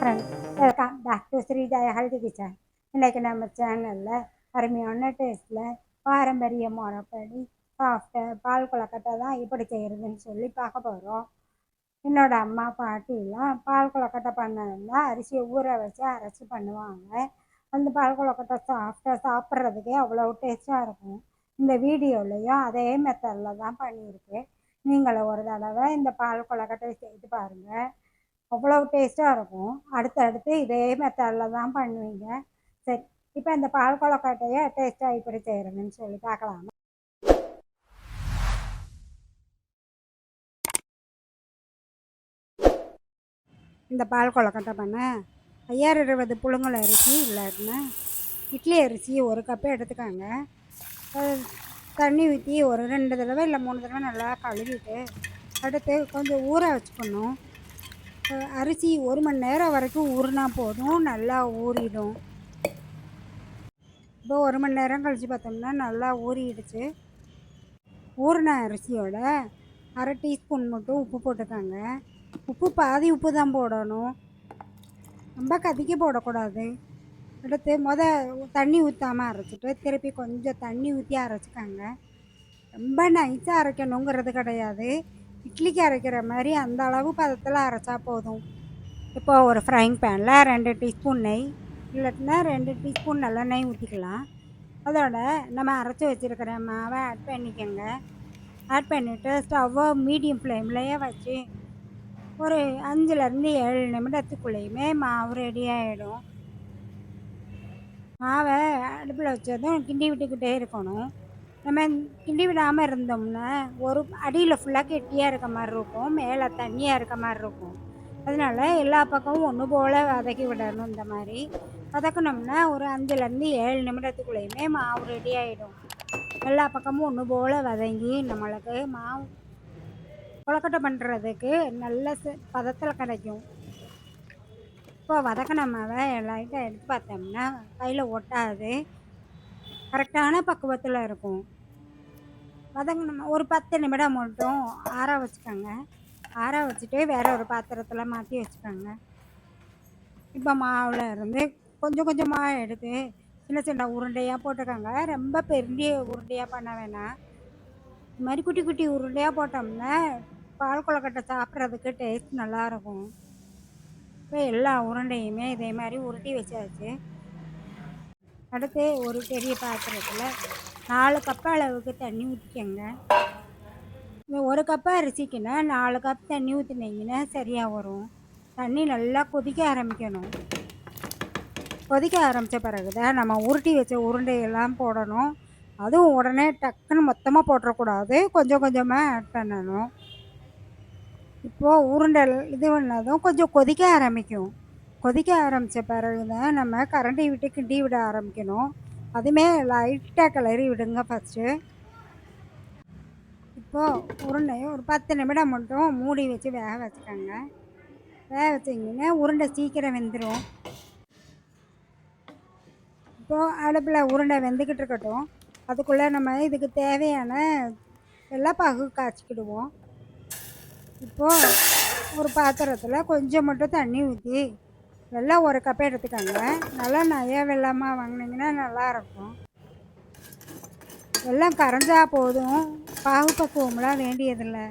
Friend welcome back to Srijaya healthy kitchen இன்றைக்கி நம்ம சேனலில் அருமையான டேஸ்ட்டில் பாரம்பரிய முறைப்படி சாஃப்ட்டு பால் குழக்கட்டை தான் இப்படி செய்கிறதுன்னு சொல்லி பார்க்க போகிறோம் என்னோடய அம்மா பாட்டிலாம் பால் கொழக்கட்டை பண்ணதுன்னா அரிசியை ஊற வச்சு அரைச்சி பண்ணுவாங்க. அந்த பால் கொழக்கட்டை சாஃப்டாக சாப்பிட்றதுக்கே அவ்வளோ டேஸ்ட்டாக இருக்கும். இந்த வீடியோலையும் அதே மெத்தடில் தான் பண்ணியிருக்கு நீங்களும் ஒரு தடவை இந்த பால் கொழக்கட்டை செய்து பாருங்கள் அவ்வளோ டேஸ்ட்டாக இருக்கும். அடுத்தடுத்து இதே மெத்தடில் தான் பண்ணுவீங்க. சரி இப்போ இந்த பால் கொழக்கட்டையை டேஸ்ட்டாக இப்படி செய்கிறேன்னு சொல்லி பார்க்கலாம். இந்த பால் கொழக்கட்டை பண்ண ஐயாயிரம் இருபது புழுங்கல் அரிசி இல்லாட்டினா இட்லி அரிசி ஒரு கப்பு எடுத்துக்காங்க. தண்ணி ஊற்றி ஒரு ரெண்டு தடவை இல்லை மூணு தடவை நல்லா கழுவிட்டு அடுத்து கொஞ்சம் ஊற வச்சுக்கணும். அரிசி ஒரு மணி நேரம் வரைக்கும் ஊறினா போதும் நல்லா ஊறிடும். இப்போ ஒரு மணி நேரம் கழித்து பார்த்தோம்னா நல்லா ஊறிடுச்சு. ஊறின அரிசியோட அரை டீஸ்பூன் மட்டும் உப்பு போட்டுக்கோங்க. உப்பு பாதி உப்பு தான் போடணும். ரொம்ப கதிக்க போடக்கூடாது. அடுத்து முத தண்ணி ஊற்றாமல் அரைச்சிட்டு திருப்பி கொஞ்சம் தண்ணி ஊற்றி அரைச்சிக்காங்க. ரொம்ப நைஸாக அரைக்கணுங்கிறது கிடையாது. இட்லிக்கு அரைக்கிற மாதிரி அந்த அளவு பதத்தில் அரைச்சா போதும். இப்போ ஒரு ஃப்ரைங் பேனில் ரெண்டு டீஸ்பூன் நெய் இல்லாட்டினா ரெண்டு டீஸ்பூன் நல்லெண்ணெய் ஊற்றிக்கலாம் அதோட நம்ம அரைச்சி வச்சுருக்கிற மாவை ஆட் பண்ணிக்கோங்க. ஆட் பண்ணிவிட்டு ஸ்டவ்வை மீடியம் ஃப்ளேம்லேயே வச்சு ஒரு அஞ்சுலேருந்து ஏழு நிமிடத்துக்குள்ளேயுமே மாவு ரெடி ஆகிடும் மாவை அடுப்பில் வச்சதும் கிண்டி விட்டுக்கிட்டே இருக்கணும். நம்ம கிண்டி விடாமல் இருந்தோம்னா ஒரு அடியில் ஃபுல்லாக கெட்டியாக இருக்க மாதிரி இருக்கும் மேலே தண்ணியாக இருக்க மாதிரி இருக்கும். அதனால எல்லா பக்கமும் ஒன்று போல் வதக்கி விடணும் இந்த மாதிரி. வதக்கணும்னா ஒரு அஞ்சுலேருந்து ஏழு நிமிடத்துக்குள்ளேயுமே மாவு ரெடி ஆகிடும் எல்லா பக்கமும் ஒன்று போல் வதங்கி நம்மளுக்கு மாவு கொழக்கட்டை பண்ணுறதுக்கு நல்ல ச- பதத்தில் கிடைக்கும். இப்போ வதக்கின மாவை லைட்டாக எடுத்து பார்த்தோம்னா கையில் ஒட்டாது. கரெக்டான பக்குவத்தில் இருக்கும். வதங்கின ஒரு பத்து நிமிடம் மட்டும் ஆற வச்சுக்கோங்க. ஆற வச்சுட்டு வேற ஒரு பாத்திரத்தில் மாற்றி வச்சுக்கோங்க. இப்போ மாவில் இருந்து கொஞ்சம் கொஞ்சமாக எடுத்து சின்ன சின்ன உருண்டையாக போட்டுக்கோங்க. ரொம்ப பெரிய உருண்டையாக பண்ண வேணாம். இது மாதிரி குட்டி குட்டி உருண்டையாக போட்டோம்னா பால் கொழுக்கட்டை சாப்பிட்றதுக்கு டேஸ்ட் நல்லாயிருக்கும் இப்போ எல்லா உருண்டையுமே இதே மாதிரி உருட்டி வச்சாச்சு. அடுத்து ஒரு பெரிய பாத்திரத்தில் நாலு கப் அளவுக்கு தண்ணி ஊற்றிக்கோங்க ஒரு கப்பு அரிசிக்குன்னா நாலு கப் தண்ணி ஊற்றினீங்கன்னா சரியாக வரும். தண்ணி நல்லா கொதிக்க ஆரம்பிக்கணும். கொதிக்க ஆரம்பித்த பிறகு தான் நம்ம உருட்டி வச்ச உருண்டையெல்லாம் போடணும். அதுவும் உடனே டக்குன்னு மொத்தமாக போட்டுறக்கூடாது. கொஞ்சம் கொஞ்சமாக ஆட் பண்ணணும். இப்போது உருண்டை இது பண்ணதும் கொஞ்சம் கொதிக்க ஆரம்பிக்கும். கொதிக்க ஆரம்பித்த பிறகு தான் நம்ம கரண்டி விட்டு கிண்டி விட ஆரம்பிக்கணும். அதுவுமே லைட்டாக கிளறி விடுங்க ஃபஸ்ட்டு இப்போது உருண்டையை ஒரு பத்து நிமிடம் மட்டும் மூடி வச்சு வேக வச்சுக்கோங்க. வேக வச்சிங்கன்னா உருண்டை சீக்கிரம் வெந்துடும் இப்போது அடுப்பில் உருண்டை வெந்துக்கிட்டு இருக்கட்டும். அதுக்குள்ளே நம்ம இதுக்கு தேவையான வெள்ளைப்பாகு காய்ச்சிக்கிடுவோம். இப்போது ஒரு பாத்திரத்தில் கொஞ்சம் மட்டும் தண்ணி ஊற்றி வெள்ளம் ஒரு கப் எடுத்துக்கோங்க. நல்லா நிறைய வெள்ளமாக வாங்கினீங்கன்னா நல்லாயிருக்கும். வெள்ளம் கரைஞ்சா போதும். பாகு பக்குவம்லாம் வேண்டியதில்லை.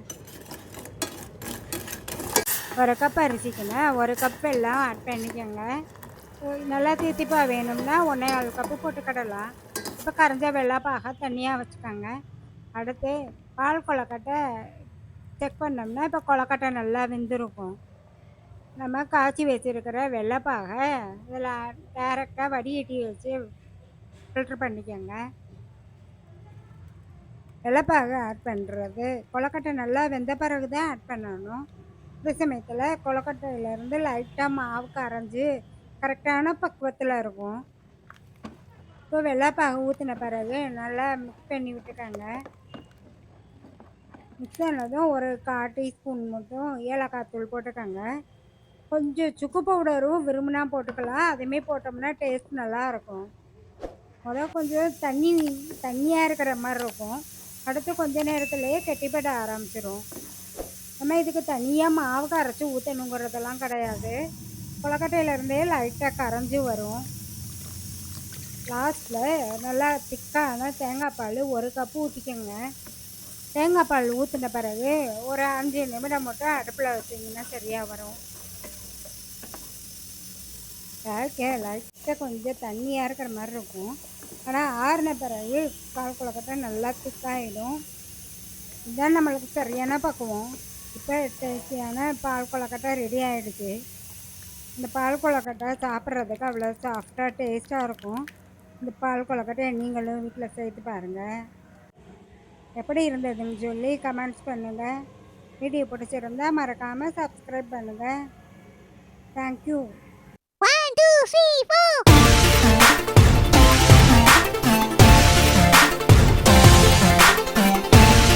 ஒரு கப் அரிசிக்குங்க. ஒரு கப் எல்லாம் ஆட் பண்ணிக்கோங்க. நல்லா தீத்திப்பாக வேணும்னா ஒன்றே நாலு கப்பு போட்டுக்கிடலாம் இப்போ கரைஞ்ச வெள்ளம் பாக தண்ணியாக வச்சுக்கோங்க. அடுத்து பால் கொலக்கட்டை செக் பண்ணோம்னா இப்போ கொலக்கட்டை நல்லா வெந்திருக்கும். நம்ம காய்ச்சி வச்சுருக்கிற வெள்ளைப்பாகை இதில் டேரெக்டாக வடிகட்டி வச்சு ஃபில்ட்ரு பண்ணிக்கோங்க. வெள்ளைப்பாகை ஆட் பண்ணுறது கொலக்கட்டை நல்லா வெந்த பிறகு தான் ஆட் பண்ணணும். இந்த சமயத்தில் கொலக்கட்டையிலேருந்து லைட்டாக மாவு கரைஞ்சி கரெக்டான பக்குவத்தில் இருக்கும். இப்போ வெள்ளைப்பாகை ஊற்றின பிறகு நல்லா மிக்ஸ் பண்ணி விட்டுக்கோங்க. மிக்ஸ் ஆனதும் ஒரு கால் டீஸ்பூன் மட்டும் ஏலக்காய் தூள் போட்டுக்கோங்க. கொஞ்சம் சுக்கு பவுடரும் விரும்பினா போட்டுக்கலாம். அதுவுமே போட்டோம்னா டேஸ்ட் நல்லாயிருக்கும். முதல் கொஞ்சம் தண்ணி தண்ணியாக இருக்கிற மாதிரி இருக்கும். அடுத்து கொஞ்ச நேரத்துலேயே கெட்டிப்பட ஆரம்பிச்சிடும் நம்ம இதுக்கு தனியாக மாவு கரைச்சி ஊற்றணுங்கிறதெல்லாம் கிடையாது. கொலக்கட்டையிலேருந்தே லைட்டாக கரைஞ்சி வரும். லாஸ்ட்டில் நல்லா திக்கான தேங்காய் பால் ஒரு கப்பு ஊற்றிக்கோங்க தேங்காய் பால் ஊற்றின பிறகு ஒரு அஞ்சு நிமிடம் மட்டும் அடுப்பில் வச்சிங்கன்னா சரியாக வரும். கேட்க லைட்டாக கொஞ்சம் தண்ணியாக இருக்கிற மாதிரி இருக்கும். ஆனால் ஆறின பிறகு பால் கொலக்கட்டை நல்லா திக்காயிடும் இதுதான் நம்மளுக்கு சரியான பக்குவம். இப்போ டேஸ்டியான பால் கொலக்கட்டை ரெடி ஆகிடுச்சு இந்த பால் கொலக்கட்டை சாப்பிட்றதுக்கு அவ்வளோ சாஃப்டாக டேஸ்ட்டாக இருக்கும். இந்த பால் கொலக்கட்டையை நீங்களும் வீட்டில் சேர்த்து பாருங்கள் எப்படி இருந்ததுன்னு சொல்லி கமெண்ட்ஸ் பண்ணுங்கள் வீடியோ பிடிச்சிருந்தா மறக்காமல் சப்ஸ்கிரைப் பண்ணுங்கள் தேங்க்யூ 睡风。